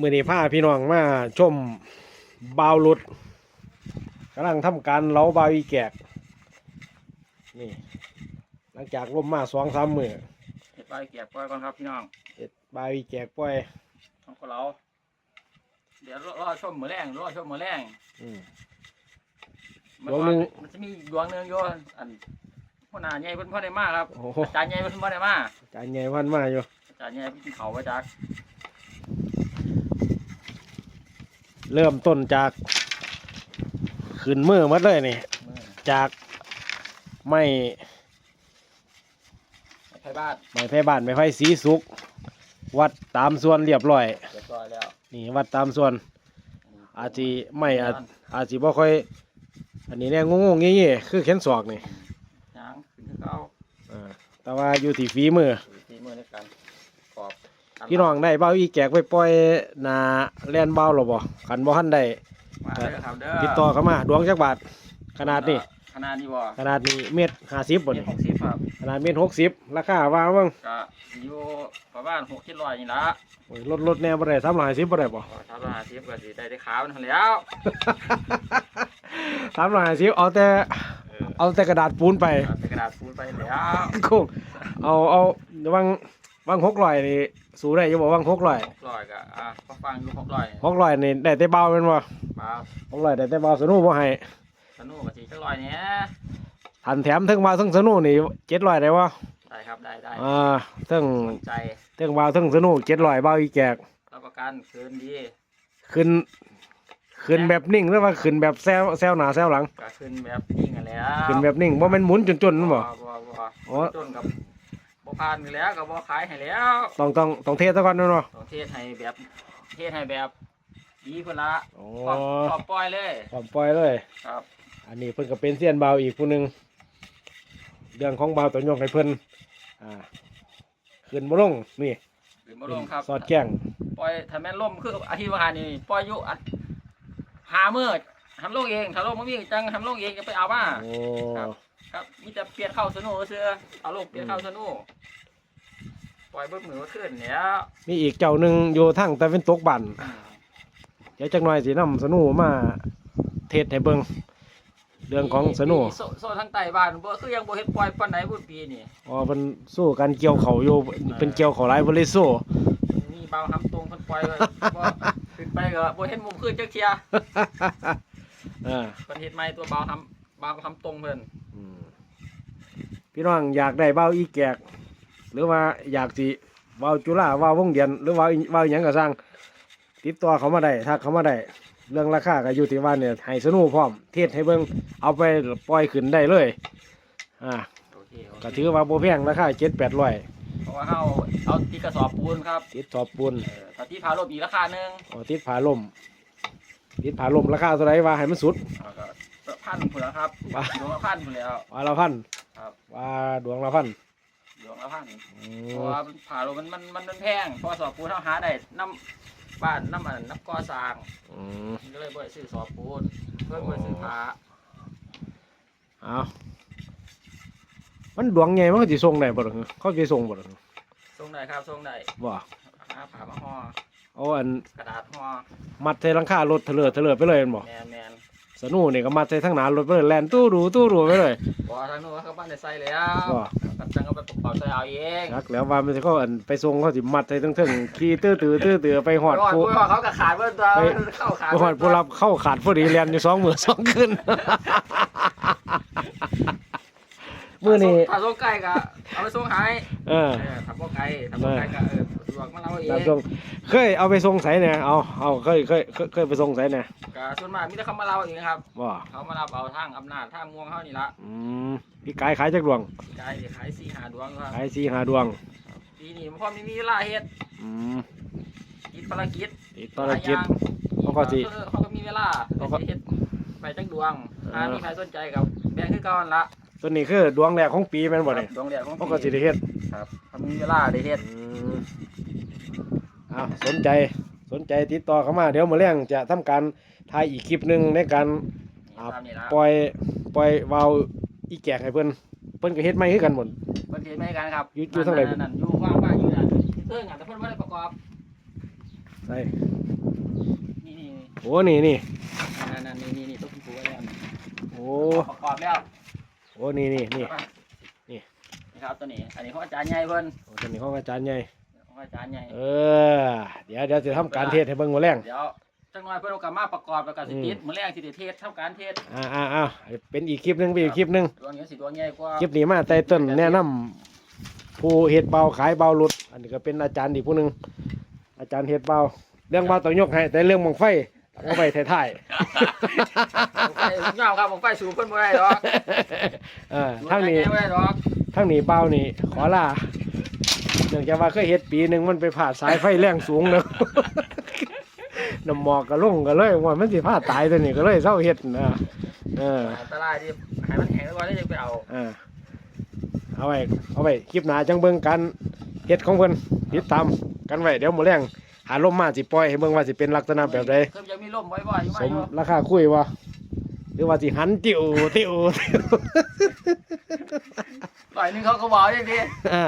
มือนี้พาพี่น้องมาชมบาวรุดกำลังทำการเล้าบาวอีแกกนี่ หลังจากลมมาสองสามมือเห็ดใบเกียบปล่อยก่อนครับพี่น้องเฮ็ดบาวอีแกกปล่อยของพวกเราเดี๋ยวรอรอชมมือแรงรอชมมือแรงอืมมันดวงหนึ่งมันจะมีดวงหนึ่งโยอันพ่อนาใหญ่เพิ่นพ่อได้มากครับโอ้โหอาจารย์ใหญ่เพิ่นพ่อได้มากจานใหญ่พันมาอยู่อาจารย์ใหญ่พี่เขาไว้จัก เริ่มต้นจากขึ้นมือหมัดเลยนี่มือจากไม่ไทยบ้านไม้ไผ่บ้านไม้ไผ่สีสุก วัดตามส่วนเรียบร้อย เรียบร้อยแล้วนี่วัดตามส่วน อาจจะไม่อาจอาจจะบ่ค่อย อันนี้เนี่ยงงๆงี้ๆคือเข็นศอกนี่ยางขึ้นคือเขาอ่าแต่ว่าอยู่ที่ฝีมือ ตีมือในการกรอบ พี่น้องได้เบ้าอีแกกไปปล่อยหนาแล่นเบ้าหรอบ่คันบ่ทันได้มาเด้อครับเด้อติดต่อเข้ามา ดวงจักบาทขนาดนี้ขนาดนี้บ่ขนาดนี้เม็ดห้าสิบบ่เจ็ดนี่หกสิบครับขนาดเม็ดหกสิบราคาว่าบ้างก็อยู่ประมาณหกเจ็ดร้อยนี่ละโอ้ยลดลดแน่บ่ได้สามร้อยสิบบ่ได้บ่ถ้าเราหาสิบก็สิได้ได้ขาวนั่นแล้วสามร้อยสิบเอาแต่เออเอาแต่กระดาษปูนไปเอาแต่กระดาษปูนไปแล้วคงเอาเอาวาง วางหกร้อยนี่สู้ได้อยู่บ่วางหกร้อยหกร้อยก็อะก็ฟังอยู่หกร้อยหกร้อยนี่ได้แต่เบาเป็นบ่มาหกร้อยได้แต่เบาสนุบ่ให้สนุกกับสี่เจ็ดร้อยเนี้ยทันแถมเทั้งเบาเทั้งสนุนี่เจ็ดร้อยได้บ่ได้ครับได้ได้อ่าเทั้งสนใจเทั้งเบาเทั้งสนุเจ็ดร้อยเบาอีแกกรับประกันคืนดีขึ้นขึ้นแบบนิ่งหรือว่าขึ้นแบบแซวแซวหน้าแซวหลังก็ขึ้นแบบนิ่งกันแล้วขึ้นแบบนิ่งบ่แม่นหมุนจนๆนั่นบ่บ่บ่อ๋อบ่จนกับ บ่ผ่านไปแล้วก็บ่ขายให้แล้วต้องต้องต้องเทสซะก่อนแม่นบ่ต้องเทศให้แบบเทศให้แบบดีเพิ่นละโอ้พร้อมพร้อมปล่อยเลยพร้อมปล่อยเลย ครับ อันนี้เพิ่นก็เป็นเซียนเบาอีกผู้หนึงเรื่องของเบาตัวยกให้เพิ่นอ่าขึ้นบ่ลงนี่หรือบ่ลงครับ สอดแจ้งปล่อยถ้าแม่นล่มคืออาทิตย์ว่าหานี่ปล่อยอยู่อัดหามื้อทำลงเองถ้าลงบ่มีจังทำลงเองจะไปเอามาโอ้ครับ ครับมีแต่เปลี่ยนเข้าสนุกเสื้อเอาลงเปลี่ยนเข้าสนุกปล่อยเบิดมือขึ้นเนี่ยมีอีกเจ้าหนึงอยู่ทางตะวันตกบันอืมเดี๋ยวจักหน่อยสินำสนุมา เทศให้เบิ่งเรื่องของสนุมีโซโซทางใต้บ้านบ่คือยังบ่เฮ็ดปล่อยปานใดพุ่นปีนี่อ๋อเพิ่นสู้กันเกี่ยวเขาอยู่เป็นเกี่ยวเขาหลายบ่เลยสู้มีเบาหำตรงเพิ่นปล่อยไว้บ่ขึ้นไปก็บ่เห็นมุมขึ้นจักเที่ยอ่าเพิ่นเฮ็ดใหม่ตัวเบาหำเบาหำตรงเพิ่นอืม พี่น้องอยากได้เบ้าอีแกก หรือว่าอยากสิเว้าจุฬาเว้าวงเดียน หรือเว่าเว้าหยังก็สร้าง ติดต่อเขามาได้ทักเขามาได้ เรื่องราคาก็อยู่ที่ว่าเนี่ยให้สนุพร้อม เทศให้เบิ่งเอาไปปล่อยขึ้นได้เลย อ่าโอเคโอเคก็ถือว่าบ่แพงราคา7 800เพราะว่าเฮาเอาที่กระสอบปูนครับติดสอบปูน เออถ้าที่พาลบอีกราคาหนึงอ๋อติดผาลมติดผาลมราคาเท่าไหร่ว่าให้มันสุดแล้วก็ พันพุ่นแล้วครับว่าดวงละพันพุ่นแล้ว ว่าละพันครับ ว่าดวงละพันดวงละพันอืเพมราะว่ามันผ่าลงมันมันมันมันแพงเพราะว่าสอบปูนเท่าหาได้น้ำบ้านน้ำอันน้ำก่อสร้างอืมมันก็เลยบ่ได้ซื้อสอบปูนเพิ่มบ่ได้ซื้อผ้าเอามันดวงใหญ่มันก็สิส่งได้บ่ล่ะเขาสิส่งบ่ล่ะส่งได้ครับส่งได้บ่หาผ้ามาห่อเอาอันกระดาษห่อมัดใส่หลังคารถเถลิดเถลิดไปเลยแม่นบ่แมนแมน สนูนี่ก็มัดใส่ทั้งหน้ารถไปเลยแล่นตู้ดูตู้ดูไปเลยบ่ทางนู้นเขาบ้านได้ใส่แล้วบ่กับจังก็ไปประกอบใส่เอาเองรักแล้วว่ามันสิเขาอันไปส่งเขาสิมัดใส่ทั้งเทึงขี่ตื้อตื้อตื้อตื้อไปฮอดไปหอดผู้ผู้หอดเขาก็ขาดเบิ่นตัวไปเข้าขาดไปฮอดผู้รับเข้าขาดพอดีแล่นอยู่สองมื้อสองคืนมื้อนี้ถ้าส่งไก่ก็เอาไปส่งให้เออเออถ้าบ่ไก่ถ้าบ่ไก่ก็เออสะด วกมาเราเอตามงส่งเคยเอาไปส่งไสเนี่ยเอาเอาเคยเคยเคยเคยไปส่งไสเนี่ยก็ส่วนมากมีแต่เขามาเราเองครับบ่เขามารับเอาทางอำนาจทางม่วงเขานี่ละอืมพี่กายขายจักดวงกายขายสี่หาดวงครับขายสี่หาดวงปีนี้พ่อไม่มีเวลาเฮ็ดอืมกิจภารกิจอีกภารกิจหลยอย่งเขาก็สิเออเขาก็มีเวลาเขาก็เขาก็เฮ็ดไปจังดวงเออถ้ามีใครสนใจกับแบ่งคือก่อนละ ตัวนี้คือดวงแรกของปีแม่นบ่เนี่ยดวงแรกของเขาก็สิได้เฮ็ดครับถ้ามีเวลาได้เฮ็ดอืมอ้าวสนใจสนใจติดต่อเข้ามา เดี๋ยวมื้อแรงจะทำการถ่ายอีกคลิปหนึงในการนี่ตามนี้ละปล่อยปล่อยวาล์วอีแกกให้เพิ่นเพิ่นก็เฮ็ดใหม่คือกันหมดเพิ่นเฮ็ดไม่กันครับอยู่อยู่ทางไหนนั่นๆอยู่ว่างๆอยู่นั่นเพิ่นงานแต่เพิ่นบ่ได้ประกอบใส่นี่นี่โอ้นี่นี่นั่นนั่นนี่นี่นี่ต้องปูไว้แล้วโอ้ประกอบแล้ว โอ้นี่นี่นี่ นี่นี่ครับตัวนี้ อันนี้ของอาจารย์ใหญ่เพิ่นโอ้ตัวนี้ห้องอาจารย์ใหญ่ของอาจารย์ใหญ่ เออ เดี๋ยวเดี๋ยวจะทำการเทศให้เบิ่งมื้อแรงเดี๋ยวจังหน่อยเพิ่นเอากลับมาประกอบแล้วก็สิติดมื้อแรกสิได้เทศเท่าการเทศอ่าอ่าอ่าเป็นอีกคลิปหนึงเป็นอีกคลิปหนึงดวงนี้สิดวงใหญ่กว่าคลิปนี้มาไตเติ้ลแนะนำผู้เฮ็ดเบาขายเบาหลุด อันนี้ก็เป็นอาจารย์อีกผู้หนึงอาจารย์เฮ็ดเบาเรื่องเบาต้องยกให้แต่เรื่องบังไฟต้อง เอาไปถ่ายผมไฟผมยาวครับผมไฟสูงเพิ่นบ่ได้ดอกๆเออทั้งนี้บ่ได้ดอกทั้งนี้เบานี่ขอลาเนื่องจากว่าเคยเฮ็ดปีหนึงมันไปผ่าสายไฟแรงสูงเนาะ น้ำหมอกก็ลงก็เลยว่ามันสิพาตายตัวนี้ก็เลยเศร้าเฮ็ดนะเอออันตรายดิให้มันแห้งก่อนแล้วจะไปเอาอ่าเอาไว้เอาไว้คลิปหน้าจังเบิ่งกันเฮ็ดของเพิ่นติดตามกันไว้เดี๋ยวมื้อแรง หาลมมาสิปล่อยให้เบิ่งว่าสิเป็นลักษณะแบบใดคือจะมีลมบ่อยๆอยู่สมามอยู่ราคาคุยบ่หรือว่าสิหันติวติวติวต่อยหนึงเขาก็บอกอย่างนี้ อ่า